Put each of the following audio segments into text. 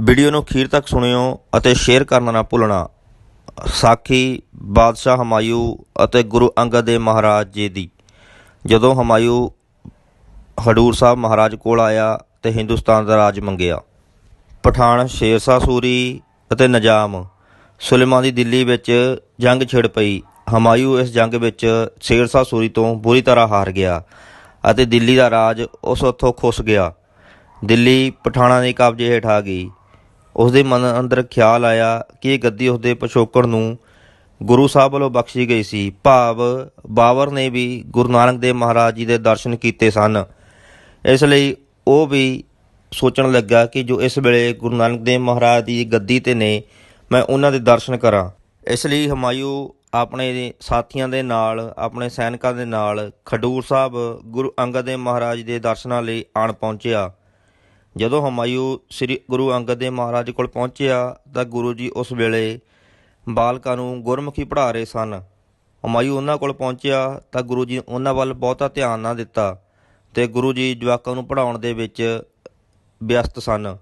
Video ਨੂੰ ਅਖੀਰ ਤੱਕ ਸੁਣਿਓ ਅਤੇ ਸ਼ੇਅਰ ਕਰਨਾ ਨਾ ਭੁੱਲਣਾ। ਸਾਖੀ ਬਾਦਸ਼ਾਹ ਹਮਾਯੂ ਅਤੇ ਗੁਰੂ ਅੰਗਦ ਦੇਵ ਮਹਾਰਾਜ ਜੀ ਦੀ। ਜਦੋਂ ਹਮਾਯੂ ਹਡੂਰ ਸਾਹਿਬ ਮਹਾਰਾਜ ਕੋਲ ਆਇਆ ਤੇ ਹਿੰਦੁਸਤਾਨ ਦਾ ਰਾਜ ਮੰਗਿਆ। ਪਠਾਨ, ਸ਼ੇਰਸ਼ਾਹ ਸੂਰੀ ਅਤੇ ਨਜਾਮ। ਸੁਲੇਮਾਨ ਦੀ ਦਿੱਲੀ ਵਿੱਚ ਜੰਗ ਛਿੜ ਪਈ। ਹਮਾਯੂ ਇਸ ਜੰਗ ਵਿੱਚ ਸ਼ੇਰਸ਼ਾਹ ਸੂਰੀ ਤੋਂ ਬੁਰੀ ਤਰ੍ਹਾਂ ਹਾਰ ਗਿਆ ਅਤੇ ਦਿੱਲੀ ਦਾ ਰਾਜ ਉਸ ਉੱਥੋਂ ਖੁੱਸ ਗਿਆ। ਦਿੱਲੀ ਪਠਾਣਾਂ ਦੇ ਕਬਜ਼ੇ ਹੇਠ ਆ ਗਈ। ਉਸ ਦੇ ਮਨ ਅੰਦਰ ਖਿਆਲ ਆਇਆ ਕਿ ਇਹ ਗੱਦੀ ਉਸ ਦੇ ਪਿਛੋਕੜ ਨੂੰ ਗੁਰੂ ਸਾਹਿਬ ਵੱਲੋਂ ਬਖਸ਼ੀ ਗਈ ਸੀ। ਭਾਵ ਬਾਬਰ ਨੇ ਵੀ ਗੁਰੂ ਨਾਨਕ ਦੇਵ ਮਹਾਰਾਜ ਜੀ ਦੇ ਦਰਸ਼ਨ ਕੀਤੇ ਸਨ। ਇਸ ਲਈ ਉਹ ਵੀ ਸੋਚਣ ਲੱਗਾ ਕਿ ਜੋ ਇਸ ਵੇਲੇ ਗੁਰੂ ਨਾਨਕ ਦੇਵ ਮਹਾਰਾਜ ਦੀ ਗੱਦੀ ਤੇ ਨੇ, ਮੈਂ ਉਹਨਾਂ ਦੇ ਦਰਸ਼ਨ ਕਰਾਂ। ਇਸ ਲਈ ਹਮਾਯੂ ਆਪਣੇ ਸਾਥੀਆਂ ਦੇ ਨਾਲ, ਆਪਣੇ ਸੈਨਿਕਾਂ ਦੇ ਨਾਲ ਖਡੂਰ ਸਾਹਿਬ ਗੁਰੂ ਅੰਗਦ ਦੇਵ ਮਹਾਰਾਜ ਦੇ ਦਰਸ਼ਨਾਂ ਲਈ ਆਣ ਪਹੁੰਚਿਆ। ਜਦੋਂ ਹਮਾਯੂ ਸ੍ਰੀ ਗੁਰੂ ਅੰਗਦ ਦੇਵ ਮਹਾਰਾਜ ਕੋਲ ਪਹੁੰਚਿਆ ਤਾਂ ਗੁਰੂ ਜੀ ਉਸ ਵੇਲੇ ਬਾਲਕਾਂ ਨੂੰ ਗੁਰਮੁਖੀ ਪੜ੍ਹਾ ਰਹੇ ਸਨ। ਹਮਾਯੂ ਉਹਨਾਂ ਕੋਲ ਪਹੁੰਚਿਆ ਤਾਂ ਗੁਰੂ ਜੀ ਉਹਨਾਂ ਵੱਲ ਬਹੁਤਾ ਧਿਆਨ ਨਾ ਦਿੱਤਾ ਤੇ ਗੁਰੂ ਜੀ ਜਵਾਕਾਂ ਨੂੰ ਪੜ੍ਹਾਉਣ ਦੇ ਵਿੱਚ ਵਿਅਸਤ ਸਨ।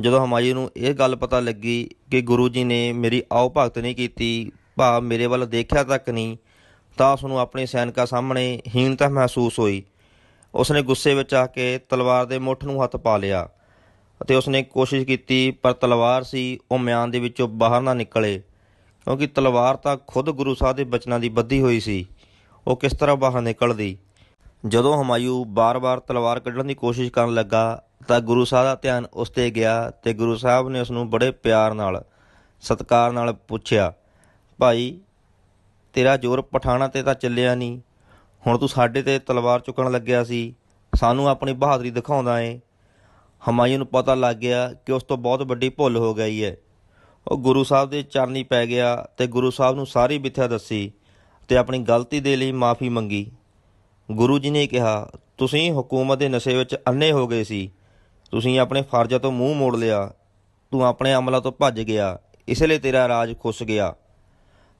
ਜਦੋਂ ਹਮਾਯੂ ਨੂੰ ਇਹ ਗੱਲ ਪਤਾ ਲੱਗੀ ਕਿ ਗੁਰੂ ਜੀ ਨੇ ਮੇਰੀ ਆਓ ਭਗਤ ਨਹੀਂ ਕੀਤੀ, ਭਾਵ ਮੇਰੇ ਵੱਲ ਦੇਖਿਆ ਤੱਕ ਨਹੀਂ, ਤਾਂ ਉਸ ਨੂੰ ਆਪਣੇ ਸੈਨਿਕਾਂ ਸਾਹਮਣੇ ਹੀਣਤਾ ਮਹਿਸੂਸ ਹੋਈ। ਉਸਨੇ ਗੁੱਸੇ ਵਿੱਚ ਆ ਕੇ ਤਲਵਾਰ ਦੇ ਮੁੱਠ ਨੂੰ ਹੱਥ ਪਾ ਲਿਆ ਅਤੇ ਉਸਨੇ ਕੋਸ਼ਿਸ਼ ਕੀਤੀ, ਪਰ ਤਲਵਾਰ ਸੀ, ਉਹ ਮਿਆਨ ਦੇ ਵਿੱਚੋਂ ਬਾਹਰ ਨਾ ਨਿਕਲੇ, ਕਿਉਂਕਿ ਤਲਵਾਰ ਤਾਂ ਖੁਦ ਗੁਰੂ ਸਾਹਿਬ ਦੇ ਬਚਨਾਂ ਦੀ ਬੱਧੀ ਹੋਈ ਸੀ। ਉਹ ਕਿਸ ਤਰ੍ਹਾਂ ਬਾਹਰ ਨਿਕਲਦੀ? ਜਦੋਂ ਹਮਾਯੂ ਬਾਰ-ਬਾਰ ਤਲਵਾਰ ਕੱਢਣ ਦੀ ਕੋਸ਼ਿਸ਼ ਕਰਨ ਲੱਗਾ, ਤਾਂ ਗੁਰੂ ਸਾਹਿਬ ਦਾ ਧਿਆਨ ਉਸ ਤੇ ਗਿਆ ਤੇ ਗੁਰੂ ਸਾਹਿਬ ਨੇ ਉਸ ਨੂੰ ਬੜੇ ਪਿਆਰ ਨਾਲ, ਸਤਿਕਾਰ ਨਾਲ ਪੁੱਛਿਆ, ਭਾਈ, ਤੇਰਾ ਜ਼ੋਰ ਪਠਾਣਾ ਤੇ ਤਾਂ ਚੱਲਿਆ ਨਹੀਂ ਹੁਣ ਤੂੰ ਸਾਡੇ ਤੇ ਤਲਵਾਰ ਚੁੱਕਣ ਲੱਗਿਆ ਸੀ, ਸਾਨੂੰ ਆਪਣੀ ਬਹਾਦਰੀ ਦਿਖਾਉਂਦਾ ਏ। ਹਮਾਯੂ ਨੂੰ ਪਤਾ ਲੱਗ ਗਿਆ ਕਿ ਉਸ ਤੋਂ ਬਹੁਤ ਵੱਡੀ ਭੁੱਲ ਹੋ ਗਈ ਹੈ ਉਹ ਗੁਰੂ ਸਾਹਿਬ ਦੇ ਚਰਨੀ ਪੈ ਗਿਆ ਤੇ ਗੁਰੂ ਸਾਹਿਬ ਨੂੰ ਸਾਰੀ ਵਿਥਿਆ ਦੱਸੀ ਤੇ ਆਪਣੀ ਗਲਤੀ ਦੇ ਲਈ ਮਾਫੀ ਮੰਗੀ। ਗੁਰੂ ਜੀ ਨੇ ਕਿਹਾ, ਤੁਸੀਂ ਹਕੂਮਤ ਦੇ ਨਸ਼ੇ ਵਿੱਚ ਅੰਨੇ ਹੋ ਗਏ ਸੀ। ਤੁਸੀਂ ਆਪਣੇ ਫਰਜ਼ਾਂ ਤੋਂ ਮੂੰਹ ਮੋੜ ਲਿਆ। ਤੂੰ ਆਪਣੇ ਅਮਲਾਂ ਤੋਂ ਭੱਜ ਗਿਆ। ਇਸ ਲਈ ਤੇਰਾ ਰਾਜ ਖੁੱਸ ਗਿਆ।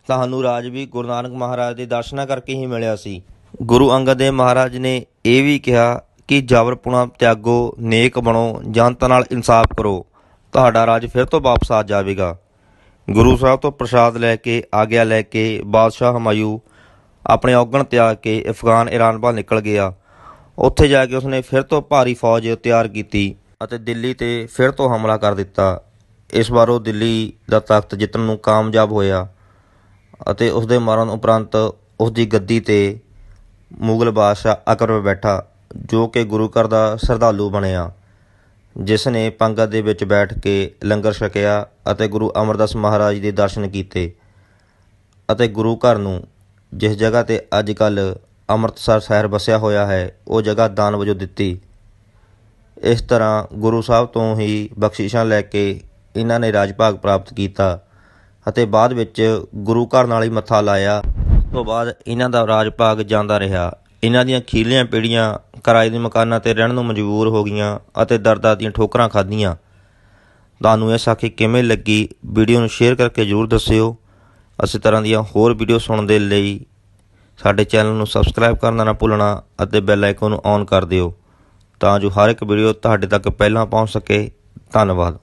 ਤੁਹਾਨੂੰ ਰਾਜ ਵੀ ਗੁਰੂ ਨਾਨਕ ਮਹਾਰਾਜ ਦੇ ਦਰਸ਼ਨਾਂ ਕਰਕੇ ਹੀ ਮਿਲਿਆ ਸੀ। ਗੁਰੂ ਅੰਗਦ ਦੇਵ ਮਹਾਰਾਜ ਨੇ ਇਹ ਵੀ ਕਿਹਾ ਕਿ ਜਬਰਪੁਣਾ ਤਿਆਗੋ ਨੇਕ ਬਣੋ, ਜਨਤਾ ਨਾਲ ਇਨਸਾਫ ਕਰੋ। ਤੁਹਾਡਾ ਰਾਜ ਫਿਰ ਤੋਂ ਵਾਪਸ ਆ ਜਾਵੇਗਾ। ਗੁਰੂ ਸਾਹਿਬ ਤੋਂ ਪ੍ਰਸ਼ਾਦ ਲੈ ਕੇ, ਆਗਿਆ ਲੈ ਕੇ, ਬਾਦਸ਼ਾਹ ਹਮਾਯੂ ਆਪਣੇ ਔਗਣ ਤਿਆਗ ਕੇ ਅਫਗਾਨ ਈਰਾਨ ਵੱਲ ਨਿਕਲ ਗਿਆ। ਉੱਥੇ ਜਾ ਕੇ ਉਸਨੇ ਫਿਰ ਤੋਂ ਭਾਰੀ ਫੌਜ ਤਿਆਰ ਕੀਤੀ ਅਤੇ ਦਿੱਲੀ ਤੇ ਫਿਰ ਤੋਂ ਹਮਲਾ ਕਰ ਦਿੱਤਾ। ਇਸ ਵਾਰ ਉਹ ਦਿੱਲੀ ਦਾ ਤਖਤ ਜਿੱਤਣ ਨੂੰ ਕਾਮਯਾਬ ਹੋਇਆ ਅਤੇ ਉਸ ਦੇ ਮਰਨ ਉਪਰੰਤ ਉਸ ਦੀ ਗੱਦੀ ਤੇ ਮੁਗਲ ਬਾਦਸ਼ਾਹ ਅਕਬਰ ਬੈਠਾ, ਜੋ ਕਿ ਗੁਰੂ ਘਰ ਦਾ ਸ਼ਰਧਾਲੂ ਬਣਿਆ। ਜਿਸ ਨੇ ਪੰਗਤ ਦੇ ਵਿੱਚ ਬੈਠ ਕੇ ਲੰਗਰ ਛਕਿਆ ਅਤੇ ਗੁਰੂ ਅਮਰਦਾਸ ਮਹਾਰਾਜ ਦੇ ਦਰਸ਼ਨ ਕੀਤੇ ਅਤੇ ਗੁਰੂ ਘਰ ਨੂੰ, ਜਿਸ ਜਗ੍ਹਾ ਤੇ ਅੱਜ ਕੱਲ ਅੰਮ੍ਰਿਤਸਰ ਸ਼ਹਿਰ ਵਸਿਆ ਹੋਇਆ ਹੈ, ਉਹ ਜਗ੍ਹਾ ਦਾਨ ਵਜੋਂ ਦਿੱਤੀ। ਇਸ ਤਰ੍ਹਾਂ ਗੁਰੂ ਸਾਹਿਬ ਤੋਂ ਹੀ ਬਖਸ਼ਿਸ਼ਾਂ ਲੈ ਕੇ ਇਹਨਾਂ ਨੇ ਰਾਜ ਭਾਗ ਪ੍ਰਾਪਤ ਕੀਤਾ ਅਤੇ ਬਾਅਦ ਵਿੱਚ ਗੁਰੂ ਘਰ ਨਾਲ ਹੀ ਮੱਥਾ ਲਾਇਆ। ਤੋਂ ਬਾਅਦ ਇਹਨਾਂ ਦਾ ਰਾਜ ਭਾਗ ਜਾਂਦਾ ਰਿਹਾ। ਇਹਨਾਂ ਦੀਆਂ ਖੀਲੀਆਂ ਪੀੜ੍ਹੀਆਂ ਕਿਰਾਏ ਦੇ ਮਕਾਨਾਂ ਤੇ ਰਹਿਣ ਨੂੰ ਮਜਬੂਰ ਹੋ ਗਈਆਂ ਅਤੇ ਦਰਦਾਂ ਦੀਆਂ ਠੋਕਰਾਂ ਖਾਧੀਆਂ। ਤੁਹਾਨੂੰ ਇਹ ਸਾਖੀ ਕਿਵੇਂ ਲੱਗੀ? ਵੀਡੀਓ ਨੂੰ ਸ਼ੇਅਰ ਕਰਕੇ ਜਰੂਰ ਦੱਸਿਓ। ਅਸੀਂ ਤਰ੍ਹਾਂ ਦੀਆਂ ਹੋਰ ਵੀਡੀਓ ਸੁਣਨ ਦੇ ਲਈ ਸਾਡੇ ਚੈਨਲ ਨੂੰ ਸਬਸਕ੍ਰਾਈਬ ਕਰਨਾ ਨਾ ਭੁੱਲਣਾ ਅਤੇ ਬੈਲ ਆਈਕਨ ਨੂੰ ਔਨ ਕਰ ਦਿਓ, ਤਾਂ ਜੋ ਹਰ ਇੱਕ ਵੀਡੀਓ ਤੁਹਾਡੇ ਤੱਕ ਪਹਿਲਾਂ ਪਹੁੰਚ ਸਕੇ। ਧੰਨਵਾਦ।